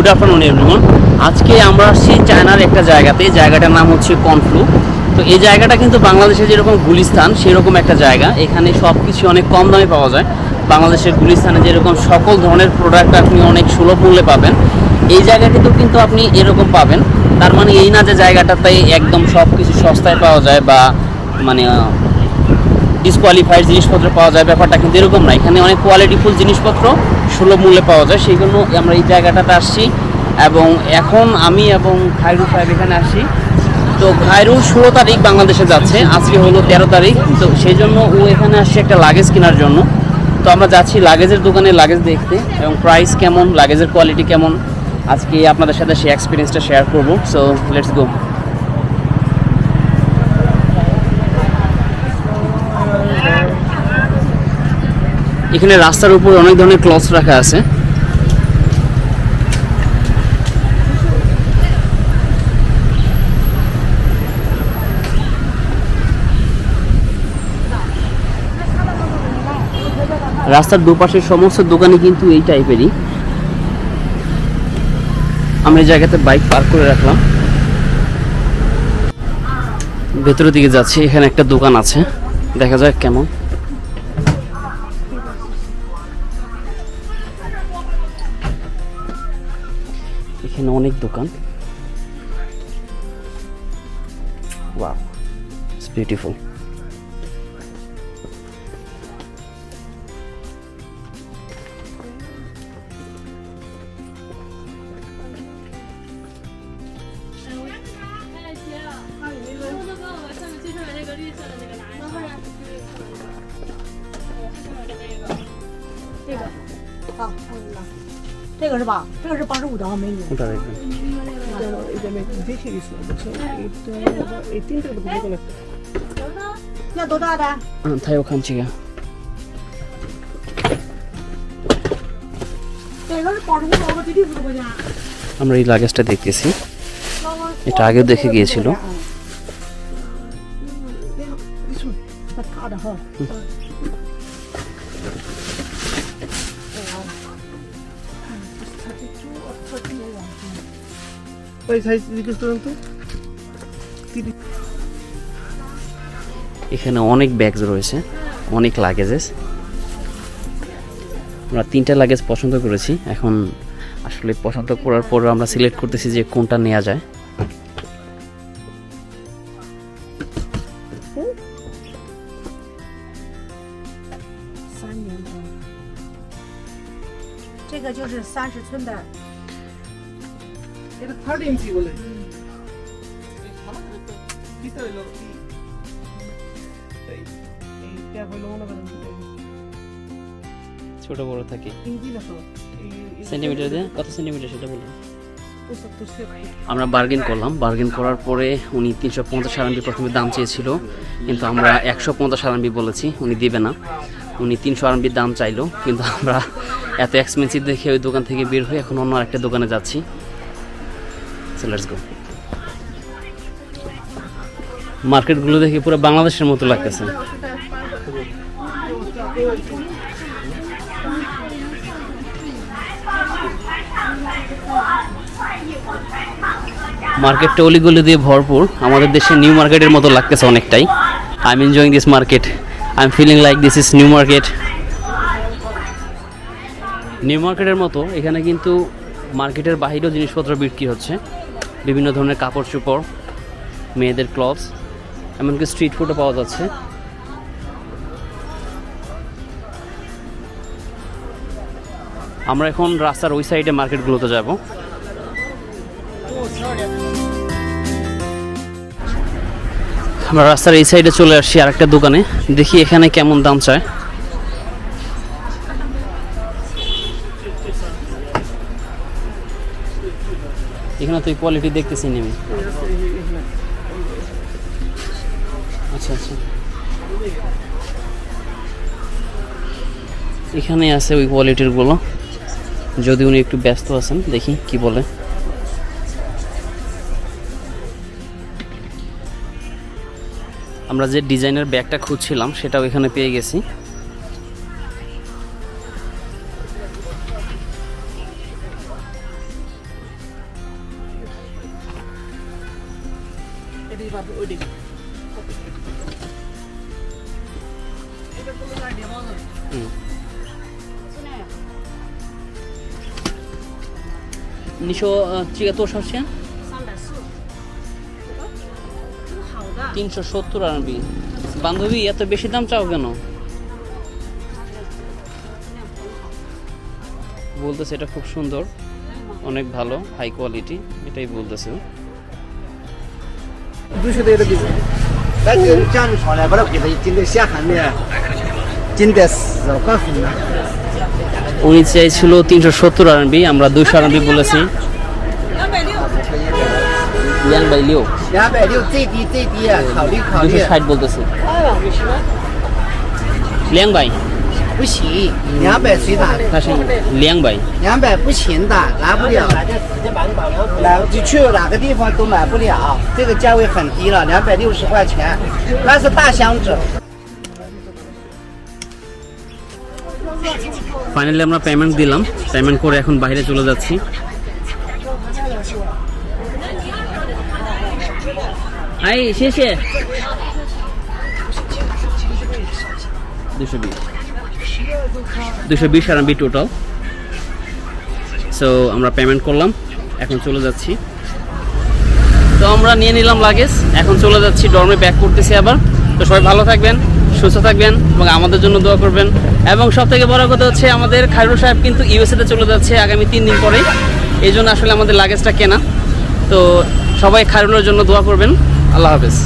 Good afternoon everyone আজকে আমরা আসছি চায়নার একটা জায়গাতে। জায়গাটার নাম হচ্ছে কনফ্লু তো এই জায়গাটা কিন্তু বাংলাদেশে যেরকম গুলিস্তান, সেরকম একটা জায়গা। এখানে সব কিছু অনেক কম দামে পাওয়া যায়। বাংলাদেশের গুলিস্তানে যেরকম সকল ধরনের প্রোডাক্ট আপনি অনেক সুলভ মূল্যে পাবেন। এই জায়গাটিতেও কিন্তু আপনি এরকম পাবেন। তার মানে এই না যে জায়গাটাতে একদম সব কিছু সস্তায় পাওয়া যায় বা মানে ডিসকোয়ালিফাইড জিনিসপত্র পাওয়া যায়, ব্যাপারটা কিন্তু এরকম না। এখানে অনেক কোয়ালিটিফুল জিনিসপত্র সুলভ মূল্যে পাওয়া যায়, সেই জন্য আমরা এই জায়গাটাতে আসছি। এবং এখন আমি এবং খায়রুল সাহেব এখানে আসছি তো খায়রুল ষোলো তারিখ বাংলাদেশে যাচ্ছে, আজকে হলো তেরো তারিখ। তো সেই জন্য ও এখানে আসছে একটা লাগেজ কেনার জন্য। তো আমরা যাচ্ছি লাগেজের দোকানে লাগেজ দেখতে, এবং প্রাইস কেমন লাগেজের কোয়ালিটি কেমন, আজকে আপনাদের সাথে সেই এক্সপিরিয়েন্সটা শেয়ার করব। সো লেটস গো এখানে রাস্তার উপর অনেক ধরনের ক্লথ রাখা আছে। রাস্তার দুপাশের সমস্ত দোকানে কিন্তু এই টাইপেরই আমরা এই জায়গাতে বাইক পার্ক করে রাখলাম। ভেতরের দিকে যাচ্ছি, এখানে একটা দোকান আছে। দেখা যাক কেমন। এখানে অনেক দোকান ওয়াও ইটস বিউটিফুল好，我给你拿。 这个是吧？这个是八十五刀美女。 ওটা দেখবেন嗯 要多大的？ তাই ওখান থেকে 这个是八十五刀的，这六十多块钱。 আমরা এই লাগেজটা দেখতেছি এটা আগেও দেখে গিয়েছিল ওই সাইজ জিজ্ঞেস করুন তো এখানে অনেক ব্যাগস রয়েছে অনেক লাগেজেস আমরা তিনটা লাগেজ পছন্দ করেছি এখন আসলে পছন্দ করার পর আমরা সিলেক্ট করতেছি যে কোনটা নেওয়া যায় 三年多。这个就是三十寸的， এটা থার্ড ইঞ্চি বলে। মনে করেন ছোট বড় থাকে। সেন্টিমিটার দিয়ে? কত সেন্টিমিটার সেটা বলুন। আমরা বার্গেন করলাম। বার্গেন করার পরে উনি তিনশো পঞ্চাশ আরামবি প্রথমে দাম চেয়েছিল। কিন্তু আমরা একশো পঞ্চাশ আরামবি বলেছি উনি দিবে না। উনি তিনশো আরামবির দাম চাইলো। কিন্তু আমরা এত এক্সপেন্সিভ দেখে ওই দোকান থেকে বের হয়ে এখন অন্য একটা দোকানে যাচ্ছি। লেটস গো মার্কেটগুলো দেখে পুরো বাংলাদেশের মতো লাগতেছে। মার্কেটটা অলিগলি দিয়ে ভরপুর। আমাদের দেশে নিউ মার্কেটের মতো লাগতেছে অনেকটাই। I am enjoying this market I am feeling like this is new market new মার্কেটের মতো, এখানে কিন্তু মার্কেটের বাহিরেও জিনিসপত্র বিক্রি হচ্ছে। বিভিন্ন ধরনের কাপড় চোপড়, মেয়েদের ক্লথস এমনকি স্ট্রিট ফুডও পাওয়া যাচ্ছে। আমরা এখন রাস্তার ওই সাইডে মার্কেটগুলোতে যাব। আমরা রাস্তার এই সাইডে চলে আসছি আরেকটা দোকানে। দেখি এখানে কেমন দাম চায়। এখানে তো কোয়ালিটি দেখতেছি আমি আচ্ছা আচ্ছা। এখানে আছে ওই কোয়ালিটিরগুলো। যদি উনি একটু ব্যস্ত আছেন, দেখি কি বলে। আমরা যে ডিজাইনের ব্যাগটা খুঁজছিলাম, সেটাও এখানে পেয়ে গেছি। 地方不一定。这个不能干点包子。嗯。是那样。 你说呃这个多少钱？三百四。这个这个好的。 তিনশো সত্তর আরবি বান্ধবী এত বেশি দাম চাও কেন বলতেছে এটা খুব সুন্দর অনেক ভালো হাই কোয়ালিটি এটাই বলতেছে 必须得这个，但是这样上来，把它给它今天下寒的，今天十块分了。 উনি চাইছিল তিনশো সত্তর আরবি আমরা দুশো আরবি বলেছি 两百六。 লিয়াং বাই লিও 两百六最低最低啊，考虑考 দুশো 虑。 ষাট বলতেছে লিয়াং বাই 不行，两百随打， হ্যাঁ লিয়াং বাই 两百不行的，拿不了。来，就去哪个地方都买不了，这个价位很低了，两百六十块钱，那是大箱子。 ফাইনালি আমরা পেমেন্ট দিলাম পেমেন্ট করে এখন বাইরে চলে যাচ্ছি আই শেষে দুশো বিশ দুশো বিশ আরবি টোটাল সো আমরা পেমেন্ট করলাম, এখন চলে যাচ্ছি। তো আমরা নিয়ে নিলাম লাগেজ এখন চলে যাচ্ছি ডর্মে ব্যাক করতেছি আবার। তো সবাই ভালো থাকবেন, সুস্থ থাকবেন, এবং আমাদের জন্য দোয়া করবেন। এবং সব থেকে বড় কথা হচ্ছে, আমাদের খায়রুল সাহেব কিন্তু ইউএসএতে চলে যাচ্ছে আগামী তিন দিন পরেই। এই জন্য আসলে আমাদের লাগেজটা কেনা। তো সবাই খায়রুলের জন্য দোয়া করবেন। আল্লাহ হাফেজ।